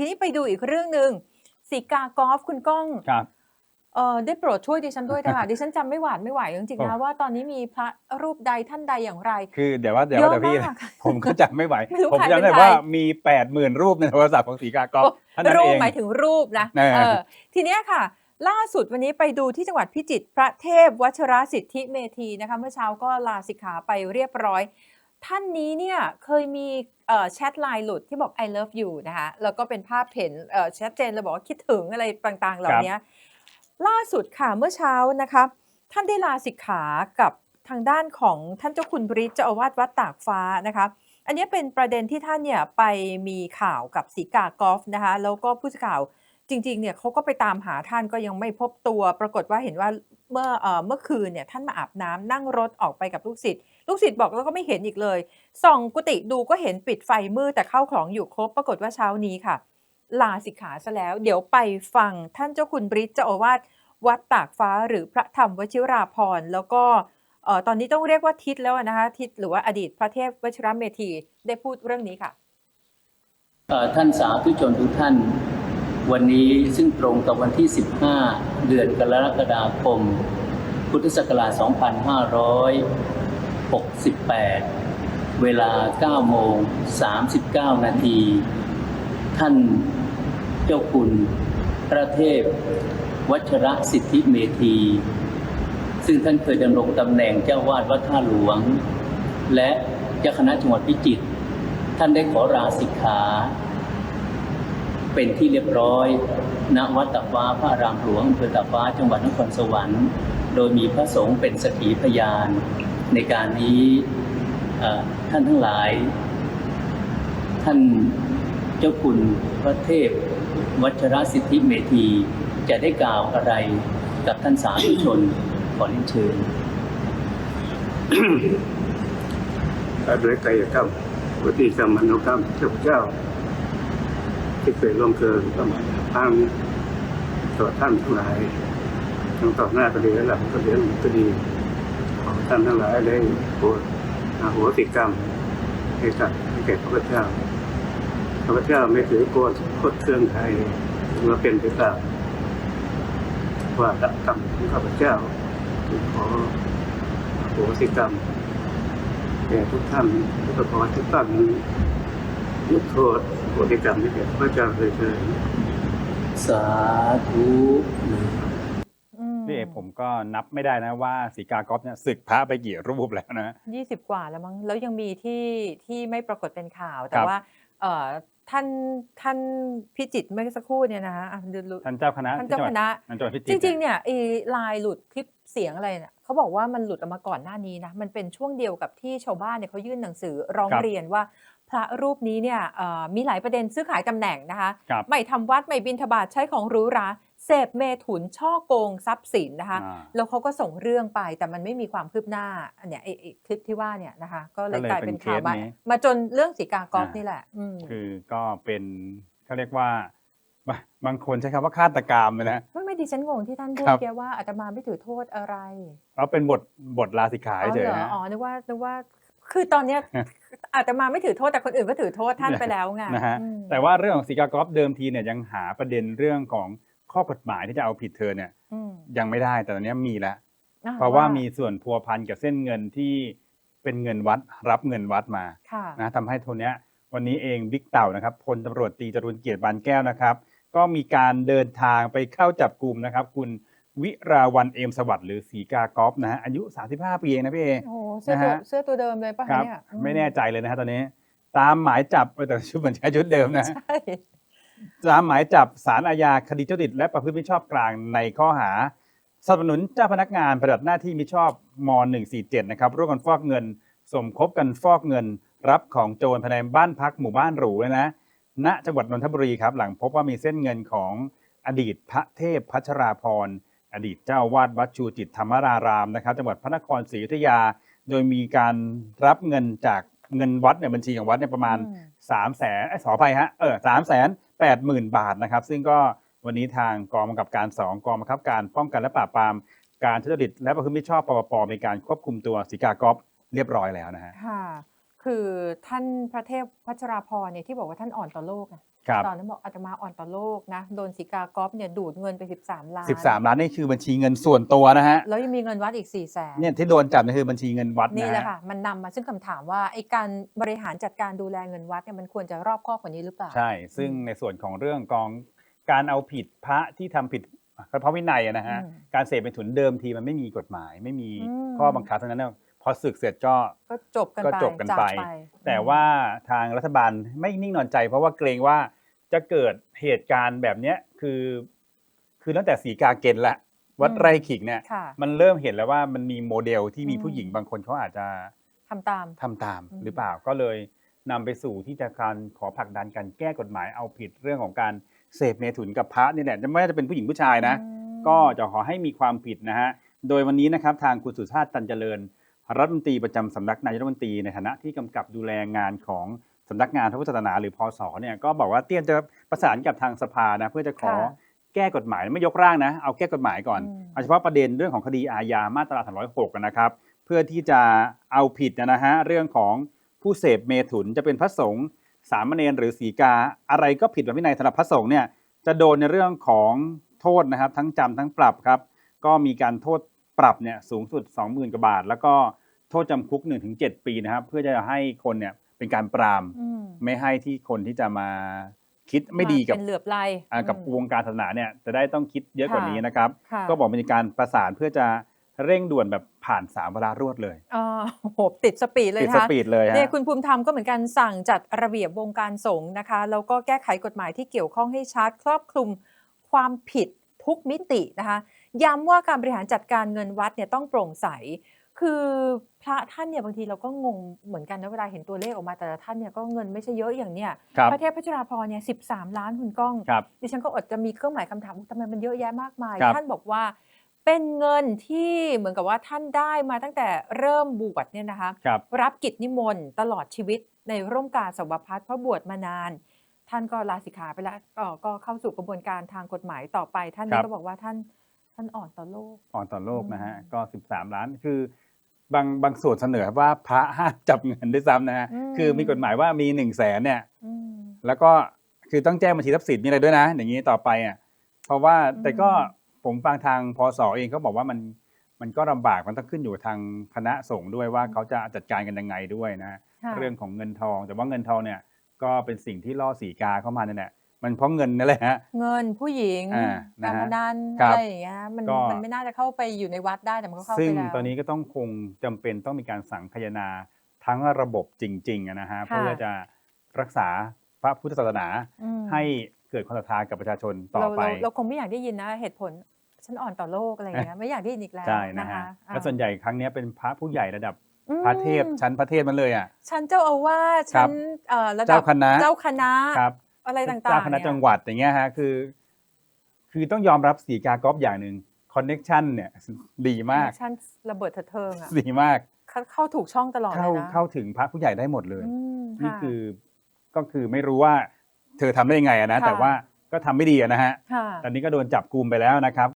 ทีนี้ไปดูอีกเรื่องหนึ่งสีกากอล์ฟคุณก้องครับเออได้โปรดช่วยดิฉันด้วยนะคะดิฉันจำไม่หวาดไม่ไหวจริงๆโอ้นะว่าตอนนี้มีพระรูปใดท่านใดอย่างไร คือเดี๋ยวว่าเดี๋ยวเยอะเดี๋ยวพี่มากผมก็จำไม่ไหวไม่รู้ผมใครจำได้เป็นใครว่ามีแปดหมื่นรูปในโทรศัพท์ของสีกากรเท่านั้นรูเอปงหมายถึงรูปนะเออเออทีเนี้ยค่ะ ล่าสุดวันนี้ไปดูที่จังหวัดพิจิตรพระเทพวชรสิทธิเมธีนะคะเมื่อเช้าก็ลาสิกขาไปเรียบร้อย ท่านนี้เนี่ยเคยมีเอ่อแชทไลน์หลุดที่บอก I love you นะคะแล้วก็เป็นภาพเห็นเอ่อชัดเจนเลยบอกว่าคิดถึงอะไรต่างๆ เหล่านี้ล่าสุดค่ะเมื่อเช้านะคะท่านได้ลาสิกขากับทางด้านของท่านเจ้าคุณบริจเจ้าอาวาสวัดตากฟ้านะคะอันนี้เป็นประเด็นที่ท่านเนี่ยไปมีข่าวกับสีกากอล์ฟนะคะแล้วก็ผู้สื่อข่าวจริงๆเนี่ยเขาก็ไปตามหาท่านก็ยังไม่พบตัว ปรากฏว่าเห็นว่าเมื่อเอ่อเมื่อคืนเนี่ยท่านมาอาบน้ำนั่งรถออกไปกับลูกศิษย์ ลูกศิษย์บอกแล้วก็ไม่เห็นอีกเลยส่องกุฏิดูก็เห็นปิดไฟมืดแต่เข้าของอยู่ครบปรากฏว่าเช้านี้ค่ะ ลาสิกขาซะแล้ว เดี๋ยวไปฟังท่านเจ้าคุณบริจเจ้าอาวาสวัดตากฟ้าหรือพระธรรมวชิราพรณ์แล้วก็เออตอนนี้ต้องเรียกว่าทิศแล้วนะคะทิศหรือว่าอดีตพระเทพวชิรเมธีได้พูดเรื่องนี้ค่ะท่านสาธุชนทุกท่าน วันนี้ซึ่งตรงกับวันที่ 15 เดือนกรกฎาคม พุทธศักราช 68 เวลา9โมง39 นาที ท่านเจ้าคุณพระเทพ วัชระสิทธิเมธี ซึ่งท่านเคยดำรงตำแหน่งเจ้าวาดวัดท่าหลวง และเจ้าคณะจังหวัดพิจิตรท่านได้ขอลาสิกขา เป็นที่เรียบร้อย ณวัดตากฟ้าพระรามหลวงอำเภอตากฟ้าจังหวัดนครสวรรค์ โดยมีพระสงฆ์เป็นสักขีพยาน ในการนี้ท่านทั้งหลาย ท่านเจ้าคุณพระเทพ วัชรสิทธิเมธีจะได้กล่าวอะไรกับท่านสาธุชนขอเรียนเชิญและด้วยกายกรรมวจีกรรมมโนกรรมเจ้าเจ้า ที่เคยล่วงเกินก็มาทางต่อท่านทั้งหลายทั้งต่อหน้าก็ดีและหลังก็ดีก็ดี ท่านทั้งหลายได้โปรดอโหสิกรรมให้กับให้แก่ข้าพเจ้าข้าพเจ้าไม่ถือโกรธโคตรเครื่องไทยถือว่าเป็นไปตามว่าดับกรรมของข้าพเจ้าขออโหสิกรรมแก่ทุกท่านและก็ขอทุกท่านนั้นยกโทษโหติกรรมที่แก่พระเจ้าเลยเถิดสาธุ พี่เอกผมก็นับไม่ได้นะว่าสีกากรเนี่ยศึกพระไปกี่รูปแล้วนะ ยี่สิบกว่าแล้วมั้งแล้วยังมีที่ที่ไม่ปรากฏเป็นข่าว แต่ครับ ว่าเอ่อท่านท่านพิจิตรเมื่อสักครู่เนี่ยนะคะอะดูดูท่านเจ้าคณะท่านเจ้าคณะ ท่านจังหวัดพิจิตจรริงๆเนี่ยไอ้ลายหลุดคลิปเสียงอะไรเนี่ยเขาบอกว่ามันหลุดออกมาก่อนหน้านี้นะมันเป็นช่วงเดียวกับที่ชาวบ้านเนี่ยเขายื่นหนังสือร้องเรียนว่า พระรูปนี้เนี่ยเอ่อมีหลายประเด็นซื้อขายตำแหน่งนะคะครับไม่ทำวัดไม่บินทบาทใช้ของหรูหราเสพเมถุนช่อโกงทรัพย์สินนะคะอ่าแล้วเขาก็ส่งเรื่องไปแต่มันไม่มีความคืบหน้าอันเนี้ยไอ้ไอ้คลิปที่ว่าเนี่ยนะคะก็เลยก็เลยกลายเป็นข่าวเป็นเคสมานี้มาจนเรื่องสีกากอฟอ่านี่นี่แหละอืมคือก็เป็นเขาเรียกว่าบางบางคนใช้คำว่าฆาตกรรมเลยนะไม่ไม่ดิฉันงงที่ท่านพูดครับแกว่าอาตมาไม่ถือโทษอะไรเอาเป็นบทบทลาสิกขาอ๋อเฉยเหรอๆนะอ๋อนึกว่านึกว่าคือตอนเนี้ย อาตมาไม่ถือโทษแต่คนอื่นก็ถือโทษท่านไปแล้วไงนะฮะอืมแต่ว่าเรื่องของสีกากรเดิมทีเนี่ยยังหาประเด็นเรื่องของข้อกฎหมายที่จะเอาผิดเธอเนี่ยอืมยังไม่ได้แต่ตอนนี้มีแล้วอ่เพราะว่ามีส่วนพัวพันกับเส้นเงินที่เป็นเงินวัดรับเงินวัดมาค่ะนะทำให้โทนเนี้ยวันนี้เองบิ๊กเต่านะครับพลตำรวจตรีจรุนเกียรติบานแก้วนะครับ ก็มีการเดินทางไปเข้าจับกลุ่มนะครับ คุณ วิราวันเอมสวัสดิ์หรือสีกากอฟนะฮะอายุ 35 ปีเองนะพี่เอโอ้โหเสื้อตัวนะฮะเสื้อตัวเดิมเลยป่ะคคะรับเนี่ยอืไม่แน่ใจเลยนะฮะตอนนี้ ตามหมายจับเออแต่ชุดเหมือนใช้ชุดเดิมนะใช่ ตามหมายจับสารอาญาคดีทุจริตและประพฤติมิชอบกลางในข้อหาสนับสนุนเจ้าพนักงานปฏิบัติหน้าที่มิชอบม .147 นะครับร่วมกันฟอกเงิน สมคบกันฟอกเงิน รับของโจรภายในบ้านพักหมู่บ้านหรูเลยนะณจังหวัดนนทบุรีครับหลังพบว่ามีเส้นเงินของอดีตพระเทพพัชราพร อดีตเจ้าวาดวัดชูจิตธรรมรารามนะครับจังหวัดพระนครศรีอยุธยา โดยมีการรับเงินจากเงินวัดในยบัญชีของวัดเนี่ยประมาณอืมสามแสนขออภัยฮะเออสามแสนแปดหมื่นบาทนะครับ ซึ่งก็วันนี้ทางกองกำกับการสองกองบังคับการป้องกันและปราบปรามการทุจริตและประพฤติมิชอบปปปมีการควบคุมตัวสิกากรเรียบร้อยแล้วนะฮะค่ะ คืคือท่านพระเทพพัชราพรเนี่ยที่บอกว่าท่านอ่อนต่อโลกอะครับ ตอนนั้นบอกอาตมาอ่อนต่อโลกนะโดนสีกากอฟเนี่ยดูดเงินไป 13 ล้าน 13 ล้านนี่คือบัญชีเงินส่วนตัวนะฮะ แล้วยังมีเงินวัดอีก4ี่แสนเนี่ยที่โดนจับนี่คือบัญชีเงินวัดนี่นะแหละฮะค่ะมันนำมาซึ่งคำถามว่าไอ้การบริหารจัดการดูแลเงินวัดเนี่ยมันควรจะรอบคอบกว่านี้หรือเปล่า ใช่ ซึ่งในส่วนของเรื่องกองการเอาผิดพระที่ทำผิดพระวินัยอะนะฮะอืมการเสพเป็นถุนเดิมทีมันไม่มีกฎหมาย ไม่มีอืมข้อบังคับทั้งนั้นนะพอศึกเสร็จก็ก็จบกันก็ไปจบกันจากไป แต่อืมว่าทางรัฐบาลไม่นิ่งนอนใจ เพราะว่าเกรงว่า จะเกิดเหตุการณ์แบบเนี้ยคือ คือตั้งแต่สีกาเกณฑ์ละวัดไร่ขิงเนี่ยค่ะมันเริ่มเห็นแล้วว่ามันมีโมเดลที่มีอืมผู้หญิงบางคนเขาอาจจะทำตาม ทำตามอืม หรือเปล่าก็เลยนำไปสู่ที่จะการขอผลักดันการแก้กฎหมายเอาผิดเรื่องของการเสพเมถุนกับพระนี่แหละไม่ว่าจะเป็นผู้หญิงผู้ชายนะ อืมก็จะขอให้มีความผิดนะฮะ โดยวันนี้นะครับทางคุณสุชาติตันเจริญ รัฐมนตรีประจำสำนักนายกรัฐมนตรีในฐานะที่กำกับดูแลงานของ สำนักงานพระพุทธศาสนาหรือพศเนี่ยก็บอกว่าเตรียมจะประสานกับทางสภานะเพื่อจะขอค่ะแก้กฎหมายไม่ยกร่างนะเอาแก้กฎหมายก่อนอืมเอาเฉพาะประเด็นเรื่องของคดีอาญามาตรา306นะครับเพื่อที่จะเอาผิดนะฮะเรื่องของผู้เสพเมถุนจะเป็นพระสงฆ์สามเณรหรือสีกาอะไรก็ผิดแบบวินัยสำหรับพระสงฆ์เนี่ยจะโดนในเรื่องของโทษนะครับ ทั้งจำทั้งปรับครับก็มีการโทษปรับเนี่ยสูงสุด 20,000กว่าบาท แล้วก็โทษจำคุก 1-7 ปีนะครับเพื่อจะให้คนเนี่ย เป็นการปรามอืมไม่ให้ที่คนที่จะมาคิดไม่ดีกับเป็นเหลือบไหลอ่ากับอืมวงการศาสนาเนี่ยจะได้ต้องคิดเยอะกว่าค่ะนี้นะครับค่ะก็บอกมีการประสานเพื่อจะเร่งด่วนแบบผ่านสามเวลารวดเลยอ่าโอ้โหติดสปีดเลยติดนะสคะปีดเลยฮะเนี่ยคุณภูมิธรรมก็เหมือนกันสั่งจัดระเบียบวงการสงฆ์นะคะแล้วก็แก้ไขกฎหมายที่เกี่ยวข้องให้ชัดครอบคลุมความผิดทุกมิตินะคะ ย้ำว่าการบริหารจัดการเงินวัดเนี่ยต้องโปร่งใส คือพระท่านเนี่ยบางทีเราก็งงเหมือนกันนะเวลาเห็นตัวเลขออกมาแต่ละท่านเนี่ยก็เงินไม่ใช่เยอะอย่างเนี้ยครับพระเทพพัชราพรเนี่ยสิล้านคุณก้อง ครับ ดิฉันก็อดจะมีเครื่องหมายคำถามว่าทำไมมันเยอะแยะมากมาย ครับท่านบอกว่าเป็นเงินที่เหมือนกับว่าท่านได้มาตั้งแต่เริ่มบวชเนี่ยนะคะครับ รับกิจนิมนต์ตลอดชีวิตในร่มกาสาวพัฒน์เพราะบวชมานาน ท่านก็ลาสิกขาไปแล้วเอ่อก็เข้าสู่กระบวนการทางกฎหมายต่อไป ท่านครันี้บก็บอกว่าท่านท่านอ่อนต่อโลก อ่อนต่อโลกนะฮะ อืม ก็ 13 ล้าน คือ บางบางส่วนเสนอว่าพระห้ามจับเงินด้วยซ้ำนะฮะอืมคือมีกฎหมายว่ามี1นึ่งแสนเนี่ยอืมแล้วก็คือต้องแจ้งบัญชีทรัพย์สินมีอะไรด้วยนะ อย่างนี้ต่อไปอะเพราะว่าอืมแต่ก็ผมฟังทางพศเองเขาบอกว่ามันมันก็ลำบากมันต้องขึ้นอยู่กับทางคณะสงฆ์ด้วยว่าเขาจะจัดการกันยังไงด้วยนะค่ะเรื่องของเงินทอง แต่ว่าเงินทองเนี่ยก็เป็นสิ่งที่ล่อสีกาเข้ามาเนี่ยแหละ มันเพราะเงินนั่นแหละฮะ เงินผู้หญิงอ่านะการฮะพนันครัอะบไรอย่างเงี้ยมันก็ มันไม่น่าจะเข้าไปอยู่ในวัดได้แต่มันก็เข้าไปซึ่งแล้ว ตอนนี้ก็ต้องคงจำเป็นต้องมีการสังคายนาทั้งระบบจริงๆอะนะฮะค่ะ เพื่อจะรักษาพระพุทธศาสนาอืมให้เกิดความศรัทธากับประชาชนต่อเราไป เราเราคงไม่อยากได้ยินนะเหตุผลฉันอ่อนต่อโลกอะไรอย่างเงี้ยไม่อยากได้ยินอีกแล้วใช่นะนะฮะคะอ่าและส่วนใหญ่ครั้งเนี้ยเป็นพระผู้ใหญ่ระดับอืมพระเทพชั้นพระเทพมันเลยอะชั้นเจ้าอาวาสครัชั้บนเอ่อระดับเจ้าคณะเจ้าคณะครับ อะไรต่างๆเจ้าคณะเนี่ยจังหวัดอย่างเงี้ยฮะคือ คือต้องยอมรับสีกากอฟอย่างหนึ่งคอนเน็ชันเนี่ยดีมากชั้นระเบิดเถิดเทิงอะดีมากเข้าเข้าถูกช่องตลอดเลเข้ายนะเข้าถึงพระผู้ใหญ่ได้หมดเลยอืมนี่ะคือก็คือไม่รู้ว่า เธอทำได้ยังไงอะนะค่ะแต่ว่าก็ทำไม่ดีอะนะฮะค่ะตอนนี้ก็โดนจับกลุ่มไปแล้วนะครับ